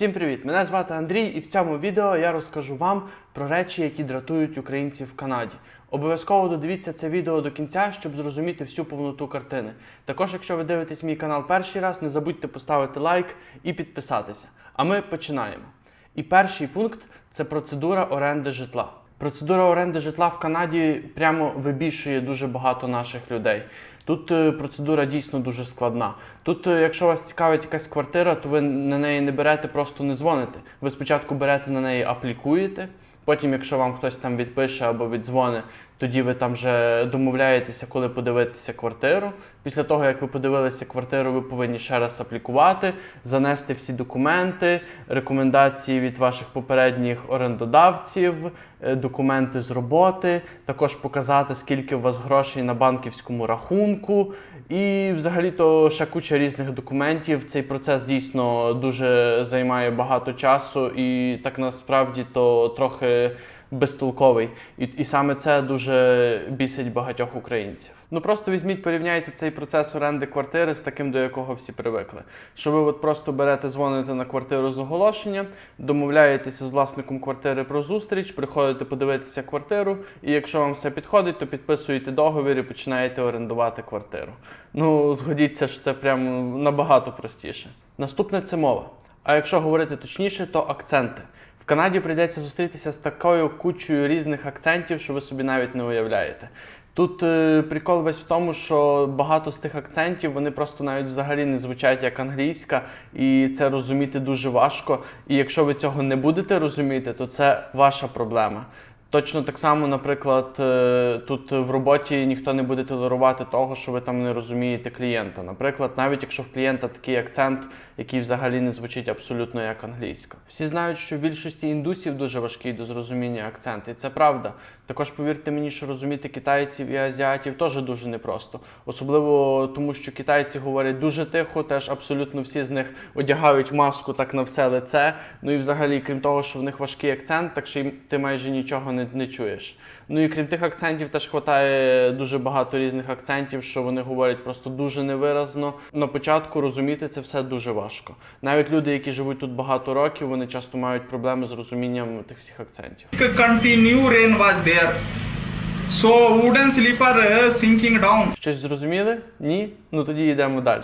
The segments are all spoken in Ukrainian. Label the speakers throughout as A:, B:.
A: Всім привіт! Мене звати Андрій, і в цьому відео я розкажу вам про речі, які дратують українців в Канаді. Обов'язково додивіться це відео до кінця, щоб зрозуміти всю повноту картини. Також, якщо ви дивитесь мій канал перший раз, не забудьте поставити лайк і підписатися. А ми починаємо. І перший пункт це процедура оренди житла. Процедура оренди житла в Канаді прямо вибішує дуже багато наших людей. Тут е, процедура дійсно дуже складна. Тут, е, якщо вас цікавить якась квартира, то ви на неї не берете, просто не дзвоните. Ви спочатку берете на неї, аплікуєте. Потім, якщо вам хтось там відпише або віддзвонить, тоді ви там вже домовляєтеся, коли подивитися квартиру. Після того, як ви подивилися квартиру, ви повинні ще раз аплікувати, занести всі документи, рекомендації від ваших попередніх орендодавців, е, документи з роботи, також показати, скільки у вас грошей на банківському рахунку. І взагалі-то ще куча різних документів. Цей процес дійсно дуже займає багато часу, і так насправді то трохи безтолковий. І, і саме це дуже бісить багатьох українців. Ну просто візьміть, порівняйте цей процес оренди квартири з таким, до якого всі привикли. Що ви от просто берете, дзвоните на квартиру з оголошення, домовляєтеся з власником квартири про зустріч, приходите подивитися квартиру, і якщо вам все підходить, то підписуєте договір і починаєте орендувати квартиру. Ну, згодіться, що це прям набагато простіше. Наступне це мова. А якщо говорити точніше, то акценти. Канаді прийдеться зустрітися з такою кучою різних акцентів, що ви собі навіть не уявляєте. Тут е, прикол весь в тому, що багато з тих акцентів вони просто навіть взагалі не звучать як англійська, і це розуміти дуже важко. І якщо ви цього не будете розуміти, то це ваша проблема. Точно так само, наприклад, е, тут в роботі ніхто не буде толерувати того, що ви там не розумієте клієнта. Наприклад, навіть якщо в клієнта такий акцент, який взагалі не звучить абсолютно як англійська. Всі знають, що в більшості індусів дуже важкий до зрозуміння акцент, і це правда. Також повірте мені, що розуміти китайців і азіатів теж дуже непросто. Особливо тому, що китайці говорять дуже тихо, теж абсолютно всі з них одягають маску так на все лице. Ну і взагалі, крім того, що в них важкий акцент, так й ти майже нічого не, не чуєш. Ну і крім тих акцентів, теж хватає дуже багато різних акцентів, що вони говорять просто дуже невиразно. На початку розуміти це все дуже важко. Навіть люди, які живуть тут багато років, вони часто мають проблеми з розумінням тих всіх акцентів.
B: continue rain was there. So wooden sleeper uh, sinking down.
A: Щось зрозуміли? Ні? Ну тоді йдемо далі.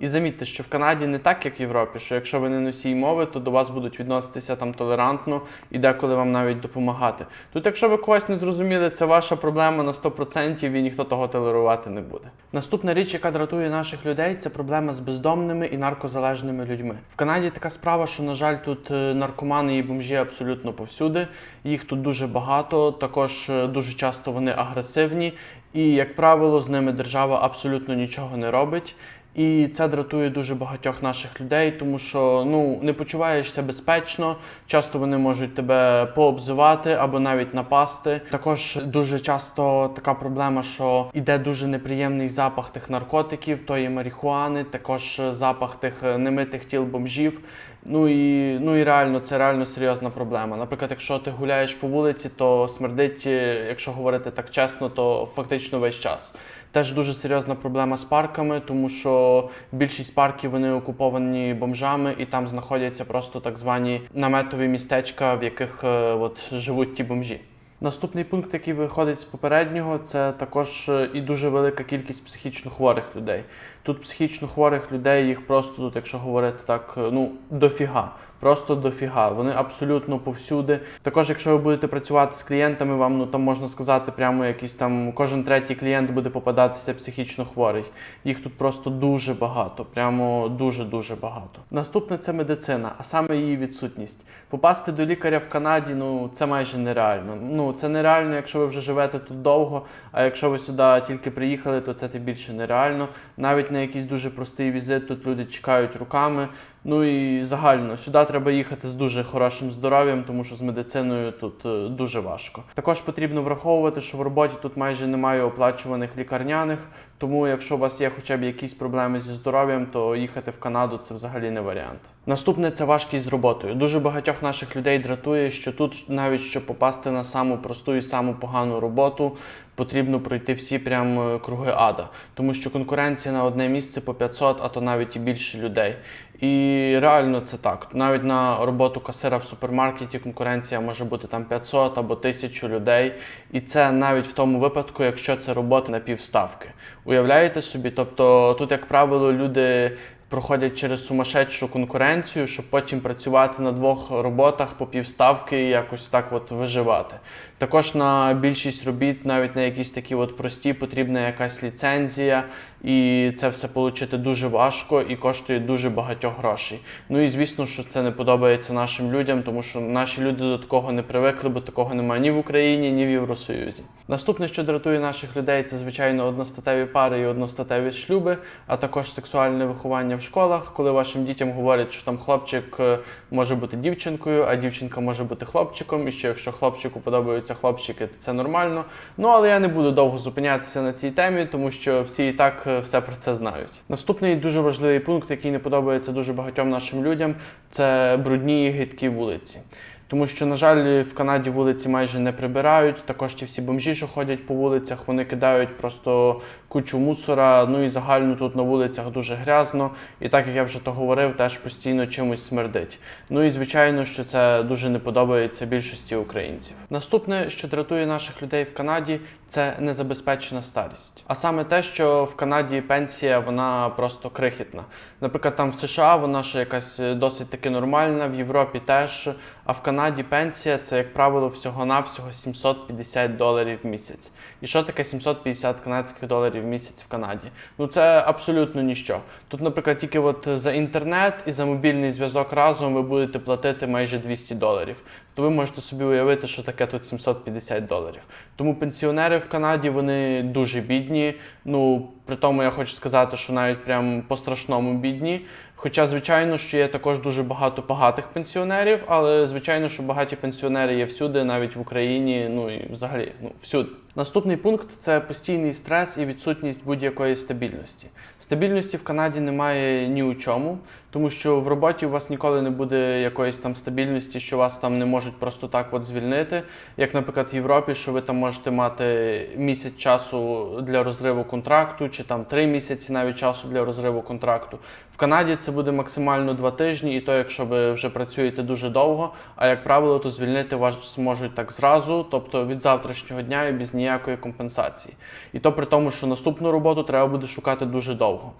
A: І замітьте, що в Канаді не так, як в Європі, що якщо ви не носій мови, то до вас будуть відноситися там толерантно і деколи вам навіть допомагати. Тут, якщо ви когось не зрозуміли, це ваша проблема на 100% і ніхто того толерувати не буде. Наступна річ, яка дратує наших людей, це проблема з бездомними і наркозалежними людьми. В Канаді така справа, що, на жаль, тут е, наркомани і бомжі абсолютно повсюди. Їх тут дуже багато, також е, дуже часто вони агресивні, і, як правило, з ними держава абсолютно нічого не робить. І це дратує дуже багатьох наших людей, тому що ну не почуваєшся безпечно. Часто вони можуть тебе пообзивати або навіть напасти. Також дуже часто така проблема, що іде дуже неприємний запах тих наркотиків, тої марихуани, також запах тих немитих тіл бомжів. Ну і ну і реально це реально серйозна проблема. Наприклад, якщо ти гуляєш по вулиці, то смердить, е, якщо говорити так чесно, то фактично весь час. Теж дуже серйозна проблема з парками, тому що більшість парків вони окуповані бомжами, і там знаходяться просто так звані наметові містечка, в яких е, от живуть ті бомжі. Наступний пункт, який виходить з попереднього, це також е, і дуже велика кількість психічно хворих людей. Тут психічно хворих людей їх просто тут, якщо говорити так, е, ну дофіга. Просто дофіга. Вони абсолютно повсюди. Також, якщо ви будете працювати з клієнтами, вам ну там можна сказати, прямо якийсь там кожен третій клієнт буде попадатися психічно хворий. Їх тут просто дуже багато, прямо дуже дуже багато. Наступне це медицина, а саме її відсутність. Попасти до лікаря в Канаді, ну це майже нереально. Ну це нереально, якщо ви вже живете тут довго. А якщо ви сюди тільки приїхали, то це тим більше нереально. Навіть на якийсь дуже простий візит тут люди чекають руками. Ну і загально сюди треба їхати з дуже хорошим здоров'ям, тому що з медициною тут е, дуже важко. Також потрібно враховувати, що в роботі тут майже немає оплачуваних лікарняних. Тому, якщо у вас є хоча б якісь проблеми зі здоров'ям, то їхати в Канаду це взагалі не варіант. Наступне це важкість з роботою. Дуже багатьох наших людей дратує, що тут навіть щоб попасти на саму просту і саму погану роботу, потрібно пройти всі прям е, круги ада, тому що конкуренція на одне місце по 500, а то навіть і більше людей. І реально це так. Навіть на роботу касира в супермаркеті конкуренція може бути там 500 або 1000 людей. І це навіть в тому випадку, якщо це робота на півставки. Уявляєте собі? Тобто тут, як правило, люди проходять через сумасшедшу конкуренцію, щоб потім працювати на двох роботах по півставки і якось так от виживати. Також на більшість робіт, навіть на якісь такі от прості, потрібна якась ліцензія, і це все отримати дуже важко і коштує дуже багатьох грошей. Ну і звісно, що це не подобається нашим людям, тому що наші люди до такого не привикли, бо такого немає ні в Україні, ні в Євросоюзі. Наступне, що дратує наших людей, це звичайно одностатеві пари і одностатеві шлюби, а також сексуальне виховання в школах, коли вашим дітям говорять, що там хлопчик е, може бути дівчинкою, а дівчинка може бути хлопчиком, і що якщо хлопчику подобаються хлопчики, то це нормально. Ну але я не буду довго зупинятися на цій темі, тому що всі і так е, все про це знають. Наступний дуже важливий пункт, який не подобається дуже багатьом нашим людям, це брудні гидкі вулиці. Тому що, на жаль, в Канаді вулиці майже не прибирають. Також ті всі бомжі, що ходять по вулицях, вони кидають просто кучу мусора. Ну і загально тут на вулицях дуже грязно. І так як я вже то говорив, теж постійно чимось смердить. Ну і звичайно, що це дуже не подобається більшості українців. Наступне, що дратує наших людей в Канаді, це незабезпечена старість. А саме те, що в Канаді пенсія вона просто крихітна. Наприклад, там в США вона ще якась досить таки нормальна, в Європі теж. А в Канаді пенсія це, як правило, всього-навсього 750 доларів в місяць. І що таке 750 канадських доларів в місяць в Канаді? Ну це абсолютно ніщо. Тут, наприклад, тільки от за інтернет і за мобільний зв'язок разом ви будете платити майже 200 доларів. То ви можете собі уявити, що таке тут 750 доларів. Тому пенсіонери в Канаді вони дуже бідні. Ну при тому я хочу сказати, що навіть прям по страшному бідні. Хоча, звичайно, що є також дуже багато багатих пенсіонерів, але звичайно, що багаті пенсіонери є всюди, навіть в Україні, ну і взагалі, ну всюди. Наступний пункт це постійний стрес і відсутність будь-якої стабільності. Стабільності в Канаді немає ні у чому, тому що в роботі у вас ніколи не буде якоїсь там стабільності, що вас там не можуть просто так от звільнити. Як, наприклад, в Європі, що ви там можете мати місяць часу для розриву контракту, чи там три місяці навіть часу для розриву контракту. В Канаді це буде максимально два тижні, і то, якщо ви вже працюєте дуже довго. А як правило, то звільнити вас зможуть так зразу, тобто від завтрашнього дня і без ніякої компенсації. І то при тому, що наступну роботу треба буде шукати дуже довго.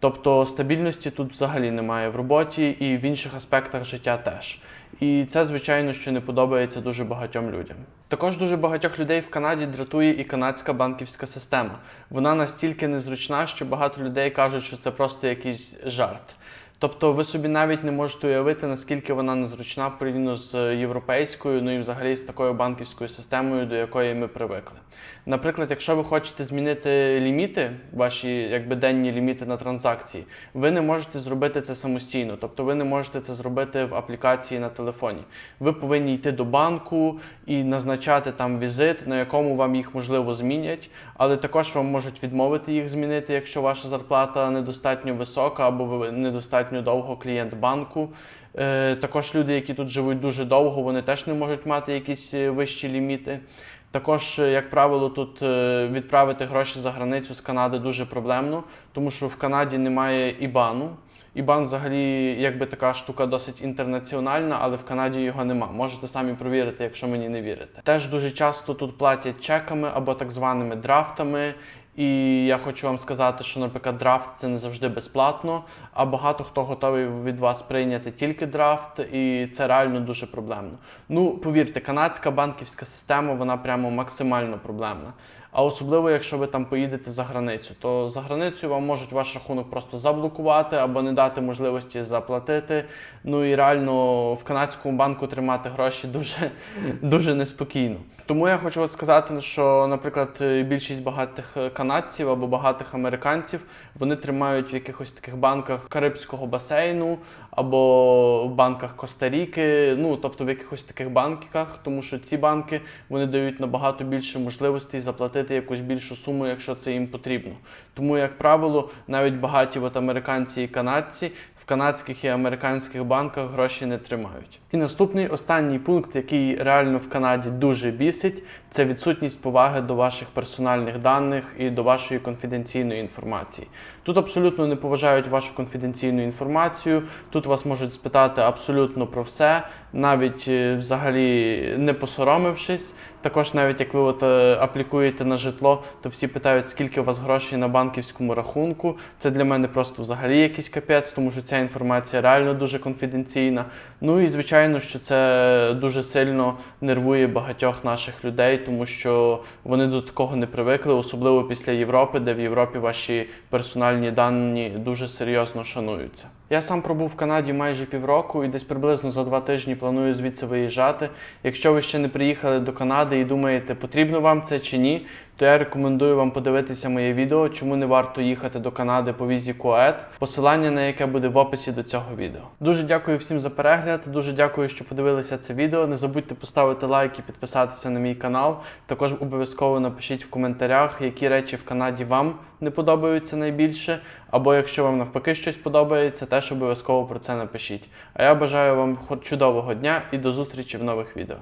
A: Тобто стабільності тут взагалі немає в роботі і в інших аспектах життя теж. І це, звичайно, що не подобається дуже багатьом людям. Також дуже багатьох людей в Канаді дратує і канадська банківська система. Вона настільки незручна, що багато людей кажуть, що це просто якийсь жарт. Тобто ви собі навіть не можете уявити, наскільки вона незручна порівняно з європейською, ну і взагалі з такою банківською системою, до якої ми привикли. Наприклад, якщо ви хочете змінити ліміти, ваші якби денні ліміти на транзакції, ви не можете зробити це самостійно, тобто ви не можете це зробити в аплікації на телефоні. Ви повинні йти до банку і назначати там візит, на якому вам їх можливо змінять, але також вам можуть відмовити їх змінити, якщо ваша зарплата недостатньо висока або ви недостатньо довго клієнт банку. Е, Також люди, які тут живуть дуже довго, вони теж не можуть мати якісь е, вищі ліміти. Також, е, як правило, тут відправити гроші за границю з Канади дуже проблемно, тому що в Канаді немає ібану. Ібан взагалі якби така штука досить інтернаціональна, але в Канаді його нема. Можете самі провірити, якщо мені не вірите. Теж дуже часто тут платять чеками або так званими драфтами. І я хочу вам сказати, що, наприклад, драфт це не завжди безплатно, а багато хто готовий від вас прийняти тільки драфт, і це реально дуже проблемно. Ну, повірте, канадська банківська система вона прямо максимально проблемна. А особливо, якщо ви там поїдете за границю, то за границею вам можуть ваш рахунок просто заблокувати або не дати можливості заплатити. Ну і реально в канадському банку тримати гроші дуже, дуже неспокійно. Тому я хочу от сказати, що, наприклад, більшість багатих канадців або багатих американців вони тримають в якихось таких банках Карибського басейну або в банках Коста-Ріки, ну тобто в якихось таких банках, тому що ці банки вони дають набагато більше можливостей заплатити якусь більшу суму, якщо це їм потрібно. Тому, як правило, навіть багаті от американці і канадці в канадських і американських банках гроші не тримають. І наступний останній пункт, який реально в Канаді дуже бісить, це відсутність поваги до ваших персональних даних і до вашої конфіденційної інформації. Тут абсолютно не поважають вашу конфіденційну інформацію. Тут вас можуть спитати абсолютно про все, навіть е, взагалі не посоромившись. Також, навіть як ви от е, аплікуєте на житло, то всі питають, скільки у вас грошей на банківському рахунку. Це для мене просто взагалі якийсь капець, тому що ця інформація реально дуже конфіденційна. Ну і звичайно, що це дуже сильно нервує багатьох наших людей, тому що вони до такого не привикли, особливо після Європи, де в Європі ваші персональні дані дуже серйозно шануються. Я сам пробув в Канаді майже півроку і десь приблизно за два тижні планую звідси виїжджати. Якщо ви ще не приїхали до Канади і думаєте, потрібно вам це чи ні, то я рекомендую вам подивитися моє відео, чому не варто їхати до Канади по візі КОЕД, посилання на яке буде в описі до цього відео. Дуже дякую всім за перегляд. Дуже дякую, що подивилися це відео. Не забудьте поставити лайк і підписатися на мій канал. Також обов'язково напишіть в коментарях, які речі в Канаді вам не подобаються найбільше. Або якщо вам навпаки щось подобається, теж обов'язково про це напишіть. А я бажаю вам чудового дня і до зустрічі в нових відео.